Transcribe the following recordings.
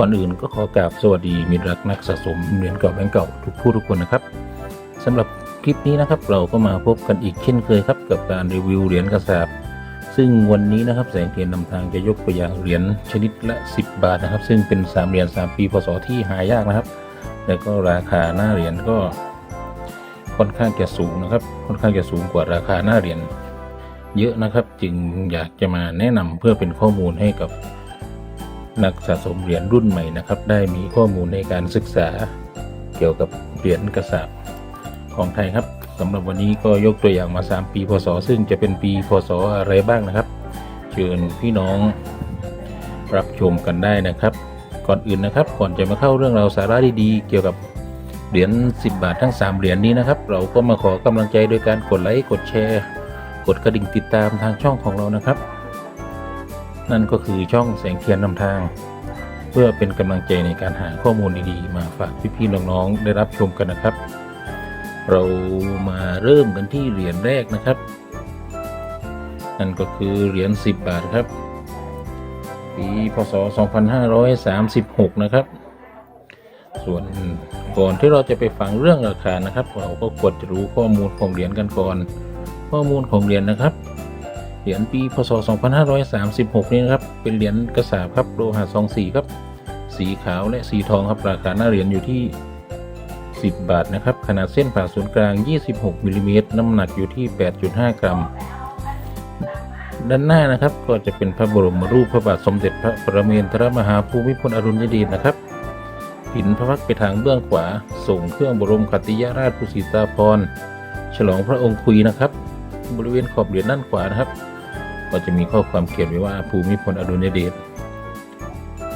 ก่อนอื่นก็ขอกราบสวัสดีมิตรรักนักสะสมเหรียญเก่าแบงก์เก่าทุกผู้ทุกคนนะครับสำหรับคลิปนี้นะครับเราก็มาพบกันอีกเช่นเคยครับกับการรีวิวเหรียญกระสาบซึ่งวันนี้นะครับแสงเทียนนำทางจะยกตัวอย่างเหรียญชนิดละ 10 บาทนะครับ ซึ่งเป็น3เหรียญ3ปีพศที่หายากนะครับ แล้วก็ราคาหน้าเหรียญก็ค่อนข้างจะสูงนะครับ ค่อนข้างจะสูงกว่าราคาหน้าเหรียญเยอะนะครับ จึงอยากจะมาแนะนำเพื่อเป็นข้อมูลให้กับ นักสะสมเหรียญรุ่นใหม่นะครับ ได้มีข้อมูลในการศึกษาเกี่ยวกับเหรียญกระสาบของไทยครับสำหรับวันนี้ก็ยกตัวอย่างมา 3 ปี พศ ซึ่งจะเป็นปี พศ อะไรบ้างนะครับ เชิญพี่น้องรับชมกันได้นะครับ ก่อนอื่นนะครับ ก่อนจะมาเข้าเรื่องราวสาระดีๆ เกี่ยวกับเหรียญ10 บาททั้ง 3 เหรียญนี้นะครับ เราก็มาขอกำลังใจโดยการกดไลค์ กดแชร์ กดกระดิ่งติดตามทางช่องของเรานะครับ นั่นก็คือช่องแสงเทียนนำทาง เพื่อเป็นกำลังใจในการหาข้อมูลดีๆมาฝากพี่ๆน้องๆได้รับชมกันนะครับ เรามาเริ่มกันที่เหรียญแรกนะครับ นั่นก็คือเหรียญ10 บาทครับ ปีพศ 2536 นะครับ ส่วนก่อนที่เราจะไปฟังเรื่องราคานะครับ เราก็ควรจะรู้ข้อมูลของเหรียญกันก่อน ข้อมูลของเหรียญนะครับ เหรียญปีพศ 2536 นี้นะครับ เป็นเหรียญกระสาบครับโลหะซองสีครับ สีขาวและสีทองครับราคาหน้าเหรียญอยู่ที่ 10 บาทนะครับ ขนาดเส้นผ่าศูนย์กลาง 26มิลลิเมตรน้ำหนักอยู่ที่ 8.5 กรัม ด้านหน้านะครับก็จะเป็นพระบรมรูปพระบาทสมเด็จพระประเมนทรมหาภูมิพลอดุลยเดชนะครับผินพระพักตร์ไปทางเบื้องขวา ส่งเครื่องบรมขัติยราชภูสิตาภรฉลองพระองค์คุยนะครับ บริเวณขอบเหรียญด้านขวานะครับ ก็จะมีข้อความเขียนไว้ว่าภูมิพลอดุลยเดช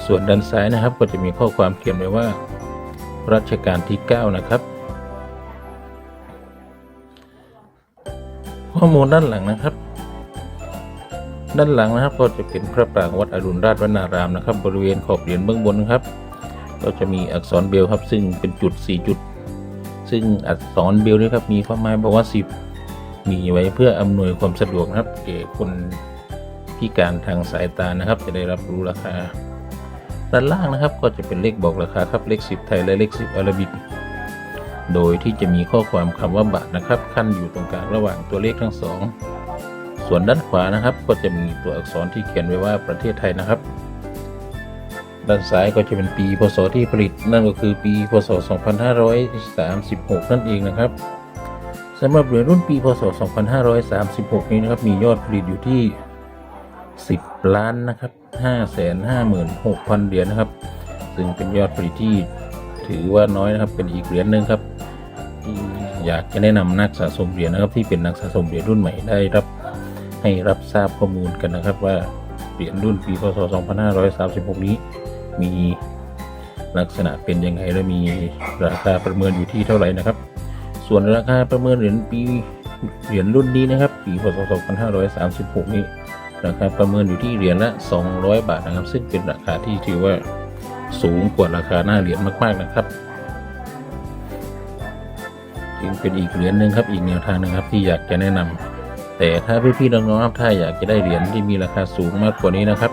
ส่วนด้านซ้ายนะครับ ก็จะมีข้อความเขียนไว้ว่า รัชกาลที่ 9 นะครับ ข้อมูลด้านหลังนะครับ ด้านหลังนะครับก็จะเป็นพระปรางวัดอรุณราชวนารามนะครับ บริเวณขอบเหรียญเบื้องบนครับ ก็จะมีอักษรเบลครับ ซึ่งเป็นจุด 4 จุด ซึ่งอักษรเบลนี่ครับมีความหมายบอกว่า 10 มีไว้เพื่ออำนวยความสะดวกนะครับแก่คนพิการทางสายตานะครับ จะได้รับรู้ราคา ด้านล่างนะครับก็จะเป็นเลขบอกราคาครับเลข 10 ไทยและเลข 10 อาราบิก โดยที่จะมีข้อความคำว่าบาทนะครับ ขั้นอยู่ตรงกลางระหว่างตัวเลขทั้งสองส่วนด้านขวานะครับ ก็จะมีตัวอักษรที่เขียนไว้ว่าประเทศไทยนะครับด้านซ้ายก็จะเป็นปีพศที่ผลิต นั่นก็คือปีพศ 2536 นั่นเองนะครับ สำหรับเหรียญรุ่นปีพศ 2536 นี้นะครับ มียอดผลิตอยู่ที่ 10 ล้านนะครับ 556,000 เหรียญนะครับ ซึ่งเป็นยอดผลิตที่ถือว่าน้อยนะครับ เป็นอีกเหรียญหนึ่งครับที่อยากจะแนะนำนักสะสมเหรียญนะครับ ที่เป็นนักสะสมเหรียญรุ่นใหม่ได้รับให้รับทราบข้อมูลกันนะครับ ว่าเหรียญรุ่นปีพศ 2536 นี้ มีลักษณะเป็นยังไงและมีราคาประเมินอยู่ที่เท่าไหร่นะครับ ส่วนราคาประเมินเหรียญปีเหรียญรุ่นนี้นะครับ ปีพศ2536 นี้ราคาประเมินอยู่ที่เหรียญละ 200 บาทนะครับ ซึ่งเป็นราคาที่ถือว่าสูงกว่าราคาหน้าเหรียญมากๆนะครับจึงเป็นอีกเหรียญหนึ่งครับอีกแนวทางนึงครับที่อยากจะแนะนำแต่ถ้าพี่ๆน้องๆครับถ้าอยากจะได้เหรียญที่มีราคาสูงมากกว่านี้นะครับ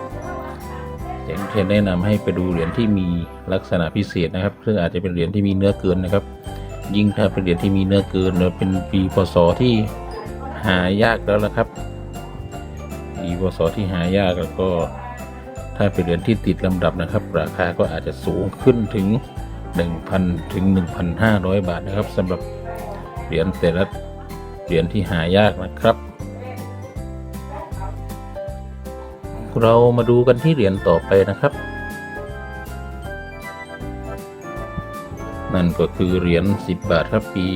เจนเทนแนะนำให้ไปดูเหรียญที่มีลักษณะพิเศษนะครับ ซึ่งอาจจะเป็นเหรียญที่มีเนื้อเกินนะครับ ยิ่งถ้าเป็นเหรียญที่มีเนื้อเกินหรือเป็นปีพศที่หายากแล้วละครับปีพศที่หายากแล้วก็ถ้าเป็นเหรียญที่ติดลำดับนะครับ ราคาก็อาจจะสูงขึ้นถึง 1,000 ถึง 1,500 บาทนะครับสำหรับเหรียญแต่ละเหรียญที่หายากนะครับ เรามาดูกันที่เหรียญต่อไปนะครับ นั่นก็คือเหรียญ 10 บาทครับปี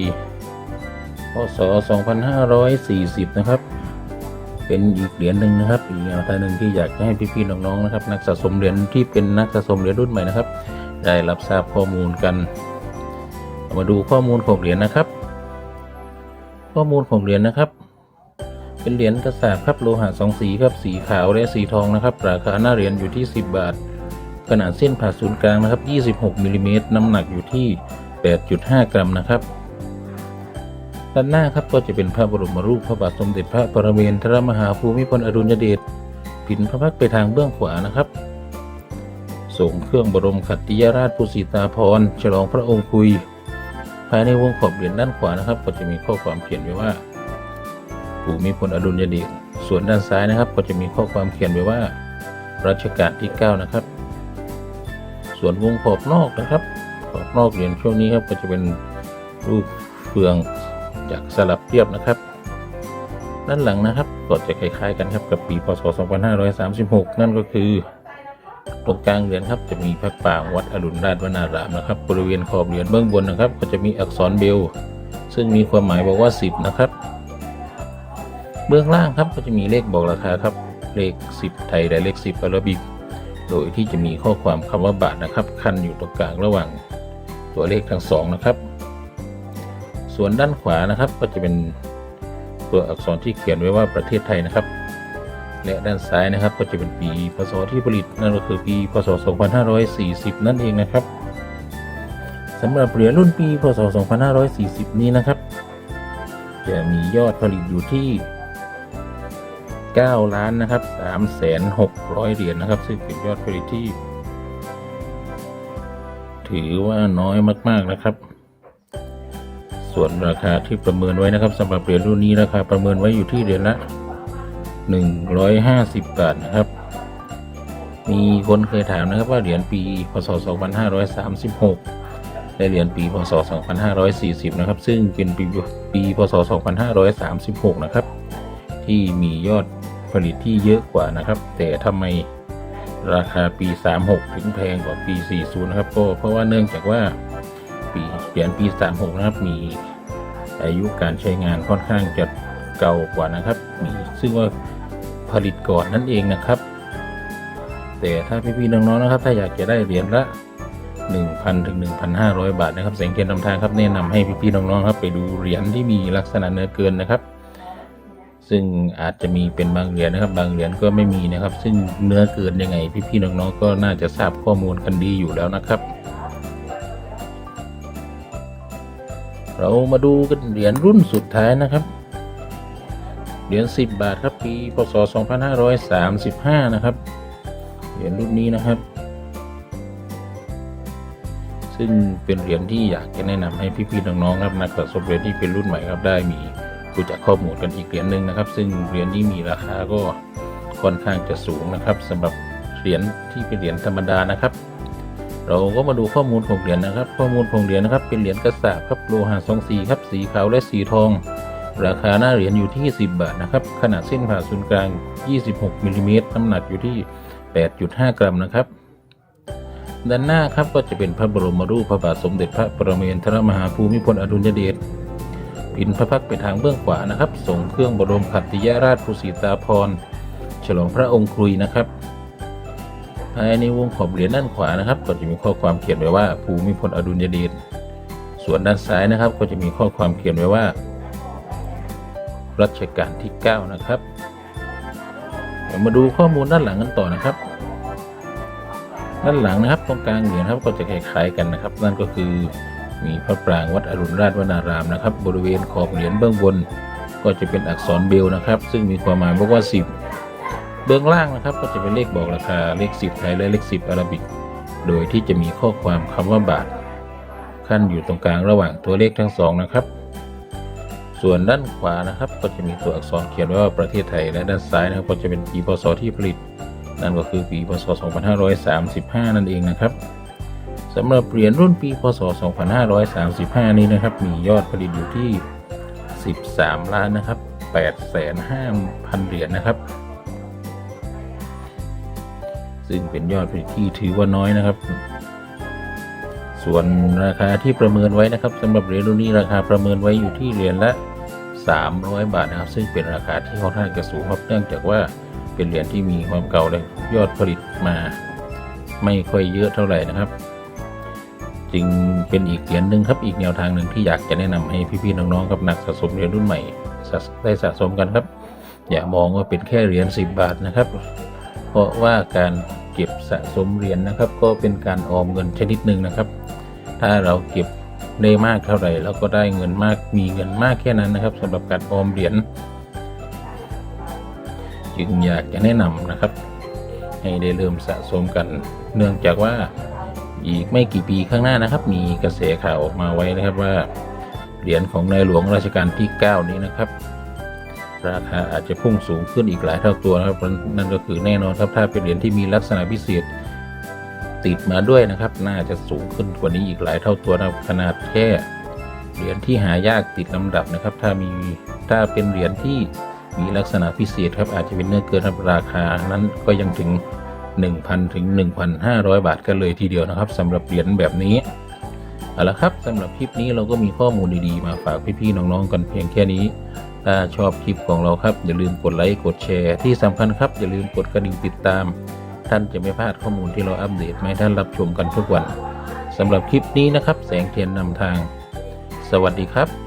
พศ 2540 นะครับ เป็นอีกเหรียญหนึ่งนะครับอีกแนวทางหนึ่งที่อยากจะให้พี่ๆน้องๆนะครับ นักสะสมเหรียญที่เป็นนักสะสมเหรียญรุ่นใหม่นะครับ ได้รับทราบข้อมูลกันมาดูข้อมูลของเหรียญนะครับ ข้อมูลของเหรียญนะครับ เป็นเหรียญกระสาบครับโลหะสองสีครับสีขาวและสีทองนะครับ ราคาหน้าเหรียญอยู่ที่ 10 บาท ขนาดเส้นผ่าศูนย์กลางนะครับ 26มิลลิเมตรน้ำหนักอยู่ที่ 8.5 กรัมนะครับ ด้านหน้าครับก็จะเป็นพระบรมรูปพระบาทสมเด็จพระปรเมนทรมหาภูมิพลอดุลยเดชผินพระพักตร์ไปทางเบื้องขวานะครับ ส่งเครื่องบรมขัตติยราชปุสิตาภรฉลองพระองค์คุย ภายในวงขอบเหรียญด้านขวานะครับ ก็จะมีข้อความเขียนไว้ว่า ภูมิพลอดุลยเดชส่วนด้านซ้ายนะครับ ก็จะมีข้อความเขียนไว้ว่ารัชกาลที่ 9 นะครับ ส่วนวงขอบนอกนะครับ ขอบนอกเหรียญช่วงนี้ครับก็จะเป็นรูปเฟืองจากสลับเรียบนะครับ ด้านหลังนะครับก็จะคล้ายๆกันครับกับปีพศ 2536 นั่นก็คือตรงกลางเหรียญครับจะมีพระปรางวัดอรุณราชวนารามนะครับ บริเวณขอบเหรียญเบื้องบนนะครับ ก็จะมีอักษรเบล ซึ่งมีความหมายบอกว่า 10 นะครับ เบื้องล่างครับก็จะมีเลขบอกราคาครับเลข 10 ไทยและเลข 10อาราบิก โดยที่จะมีข้อความคำว่าบาทนะครับขั้นอยู่ตรงกลางระหว่างตัวเลขทั้งสองนะครับ ส่วนด้านขวานะครับก็จะเป็นตัวอักษรที่เขียนไว้ว่าประเทศไทยนะครับ และด้านซ้ายนะครับก็จะเป็นปีพศที่ผลิตนั่นก็คือปีพศ 2540 นั่นเองนะครับสำหรับเหรียญรุ่นปีพศ 2540 นี้นะครับ จะมียอดผลิตอยู่ที่ 9 ล้านนะครับ3แสน600 เหรียญนะครับ ซึ่งเป็นยอดผลิตที่ ถือว่าน้อยมาก ๆ นะครับ ส่วนราคาที่ประเมินไว้นะครับสำหรับเหรียญรุ่นนี้ราคาประเมินไว้อยู่ที่เหรียญละ 150 บาทนะครับ มีคนเคยถามนะครับว่าเหรียญปีพศ 2536 และเหรียญปีพศ 2540 นะครับ ซึ่งเป็นปีปีพศ 2536 นะครับที่มียอด ผลิตที่เยอะกว่านะครับ แต่ทำไมราคาปี 36 ถึงแพงกว่าปี 40 นะครับก็เพราะว่าเนื่องจากว่าปีเหรียญปี 36 นะครับมีอายุการใช้งานค่อนข้างจะเก่ากว่านะครับ มีซึ่งว่าผลิตก่อนนั่นเองนะครับ แต่ถ้าพี่ๆน้องๆนะครับ ถ้าอยากจะได้เหรียญละ 1,000 ถึง 1,500 บาทนะครับแสงเทียนนำทางครับแนะนำให้พี่ๆน้องๆครับไปดูเหรียญที่มีลักษณะเนื้อเกินนะครับ ซึ่งอาจจะมีเป็นบางเหรียญนะครับ บางเหรียญก็ไม่มีนะครับ ซึ่งเนื้อเกินยังไง พี่ๆน้องๆก็น่าจะทราบข้อมูลกันดีอยู่แล้วนะครับ เรามาดูกันเหรียญรุ่นสุดท้ายนะครับ เหรียญ10 บาทครับปีพศ 2535 นะครับ เหรียญรุ่นนี้นะครับ ซึ่งเป็นเหรียญที่อยากจะแนะนำให้พี่ๆน้องๆครับนักสะสมเหรียญที่เป็นรุ่นใหม่ครับได้มี รู้จักข้อมูลกันอีกเหรียญหนึ่งนะครับ ซึ่งเหรียญนี้มีราคาก็ค่อนข้างจะสูงนะครับสำหรับเหรียญที่เป็นเหรียญธรรมดานะครับ เราก็มาดูข้อมูลของเหรียญนะครับ ข้อมูลของเหรียญนะครับ เป็นเหรียญกระสาบครับโลหะทรงสีครับสีขาวและสีทอง ราคาหน้าเหรียญอยู่ที่ 10 บาทนะครับ ขนาดเส้นผ่าศูนย์กลาง 26มิลลิเมตรน้ำหนักอยู่ที่ 8.5 กรัมนะครับด้านหน้าครับก็จะเป็นพระบรมรูปพระบาทสมเด็จพระปรเมนทรมหาภูมิพลอดุลยเดช พินพระพักไปทางเบื้องขวานะครับ ส่งเครื่องบรมขัตติยราชภูสิตาภรฉลองพระองค์ครุยนะครับภายในวงขอบเหรียญด้านขวานะครับ ก็จะมีข้อความเขียนไว้ว่าภูมิพลอดุลยเดชส่วนด้านซ้ายนะครับ ก็จะมีข้อความเขียนไว้ว่า รัชกาลที่ 9 นะครับเดี๋ยวมาดูข้อมูลด้านหลังกันต่อนะครับ ด้านหลังนะครับตรงกลางเหรียญครับก็จะคล้ายๆกันนะครับ นั่นก็คือ มีพระปรางวัดอรุณราชวนารามนะครับ บริเวณขอบเหรียญเบื้องบน ก็จะเป็นอักษรเบลนะครับ ซึ่งมีความหมายบอกว่า 10 เบื้องล่างนะครับก็จะเป็นเลขบอกราคาเลข 10 ไทยและเลข 10อาราบิก โดยที่จะมีข้อความคำว่าบาท ขั้นอยู่ตรงกลางระหว่างตัวเลขทั้งสองนะครับ ส่วนด้านขวานะครับ ก็จะมีตัวอักษรเขียนไว้ว่าประเทศไทยและด้านซ้ายนะครับก็จะเป็นปีพศที่ผลิต นั่นก็คือปีพศ 2535 นั่นเองนะครับ สำหรับเหรียญรุ่นปีพศ 2535 นี้นะครับ มียอดผลิตอยู่ที่ 13 ล้านนะครับ 8,500,000 เหรียญนะครับ ซึ่งเป็นยอดผลิตที่ถือว่าน้อยนะครับ ส่วนราคาที่ประเมินไว้นะครับสำหรับเหรียญรุ่นนี้ราคาประเมินไว้อยู่ที่เหรียญละ 300 บาทนะครับ ซึ่งเป็นราคาที่ค่อนข้างจะสูงครับเนื่องจากว่าเป็นเหรียญที่มีความเก่าเลยยอดผลิตมา ไม่ค่อยเยอะเท่าไหร่นะครับ จึงเป็นอีกเหรียญหนึ่งครับอีกแนวทางหนึ่งที่อยากจะแนะนำให้พี่ๆน้องๆครับนักสะสมเหรียญรุ่นใหม่ได้สะสมกันครับ อย่ามองว่าเป็นแค่เหรียญ10 บาทนะครับ เพราะว่าการเก็บสะสมเหรียญนะครับ ก็เป็นการออมเงินชนิดหนึ่งนะครับ ถ้าเราเก็บได้มากเท่าไหร่เราก็ได้เงินมากมีเงินมากแค่นั้นนะครับสำหรับการออมเหรียญจึงอยากจะแนะนำนะครับ ให้ได้เริ่มสะสมกัน เนื่องจากว่า อีกไม่กี่ปีข้างหน้านะครับ มีกระแสข่าวออกมาไว้นะครับว่าเหรียญของในหลวงรัชกาลที่ 9 นี้นะครับ ราคาอาจจะพุ่งสูงขึ้นอีกหลายเท่าตัวนะครับนั่นก็คือแน่นอนครับถ้าเป็นเหรียญที่มีลักษณะพิเศษติดมาด้วยนะครับ น่าจะสูงขึ้นกว่านี้อีกหลายเท่าตัวนะครับขนาดแค่เหรียญที่หายากติดลำดับนะครับ ถ้ามีถ้าเป็นเหรียญที่มีลักษณะพิเศษครับอาจจะเป็นเนื้อเกินครับราคานั้นก็ยังถึง 1,000 ถึง 1,500 บาทกันเลยทีเดียวนะครับสำหรับเหรียญแบบนี้เอาละครับสำหรับคลิปนี้เราก็มีข้อมูลดีๆ มาฝากพี่ๆน้องๆกันเพียงแค่นี้ ถ้าชอบคลิปของเราครับอย่าลืมกดไลค์กดแชร์ที่สำคัญครับอย่าลืมกดกระดิ่งติดตาม ท่านจะไม่พลาดข้อมูลที่เราอัปเดตมาให้ท่านรับชมกันทุกวันสำหรับคลิปนี้นะครับ แสงเทียนนำทาง สวัสดีครับ